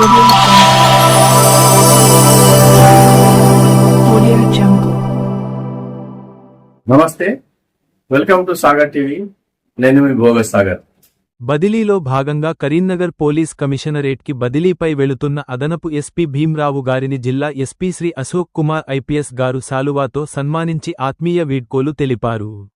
నమస్తే welcome to Sagar TV. నేను మీ bogus Sagar. బదిలీలో భాగంగా కరీంనగర్ పోలీస్ కమిషనరేట్కి బదిలీపై వెళుతున్న అదనపు ఎస్పీ భీమ్రావు గారిని జిల్లా ఎస్పీ శ్రీ అశోక్ కుమార్ ఐపీఎస్ గారు సాలువాతో సన్మానించి ఆత్మీయ వీడ్కోలు తెలిపారు.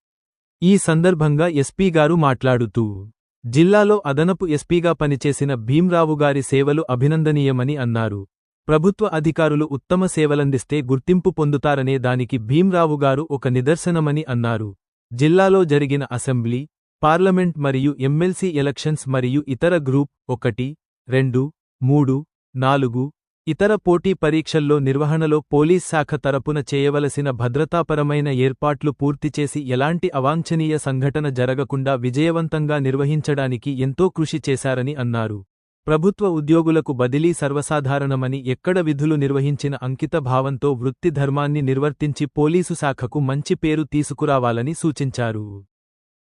ఈ సందర్భంగా ఎస్పీ గారు మాట్లాడుతూ జిల్లాలో అదనపు ఎస్పీగా పనిచేసిన భీమ్రావుగారి సేవలు అభినందనీయమని అన్నారు. ప్రభుత్వ అధికారులు ఉత్తమ సేవలందిస్తే గుర్తింపు పొందుతారనే దానికి భీమ్రావుగారు ఒక నిదర్శనమని అన్నారు. జిల్లాలో జరిగిన అసెంబ్లీ పార్లమెంట్ మరియు ఎమ్మెల్సీ ఎలక్షన్స్ మరియు ఇతర గ్రూప్ ఒకటి రెండు మూడు నాలుగు ఇతర పోటీ పరీక్షల్లో నిర్వహణలో పోలీస్ శాఖ తరపున చేయవలసిన భద్రతాపరమైన ఏర్పాట్లు పూర్తి చేసి ఎలాంటి అవాంఛనీయ సంఘటన జరగకుండా విజయవంతంగా నిర్వహించడానికి ఎంతో కృషి చేశారని అన్నారు. ప్రభుత్వ ఉద్యోగులకు బదిలీ సర్వసాధారణమని ఎక్కడ విధులు నిర్వహించిన అంకిత భావంతో వృత్తి ధర్మాన్ని నిర్వర్తించి పోలీసు శాఖకు మంచి పేరు తీసుకురావాలని సూచించారు.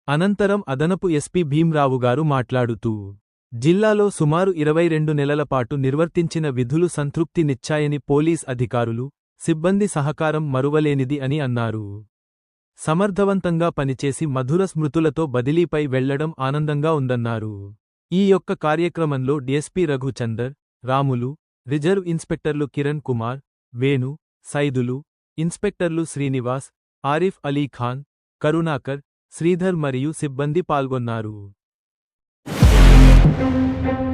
అనంతరం అదనపు ఎస్పీ భీమ్రావు గారు మాట్లాడుతూ జిల్లాలో సుమారు ఇరవై రెండు నెలల పాటు నిర్వర్తించిన విధులు సంతృప్తి నిచ్చాయని పోలీస్ అధికారులు సిబ్బంది సహకారం మరువలేనిది అని అన్నారు. సమర్థవంతంగా పనిచేసి మధుర స్మృతులతో బదిలీపై వెళ్ళడం ఆనందంగా ఉందన్నారు. ఈ యొక్క కార్యక్రమంలో DSP Raghuchander Ramulu reserve inspectors Kiran Kumar Venu Saidulu inspectors Srinivas Arif Ali Khan Karunakar Sridhar మరియు సిబ్బంది పాల్గొన్నారు. Thank you.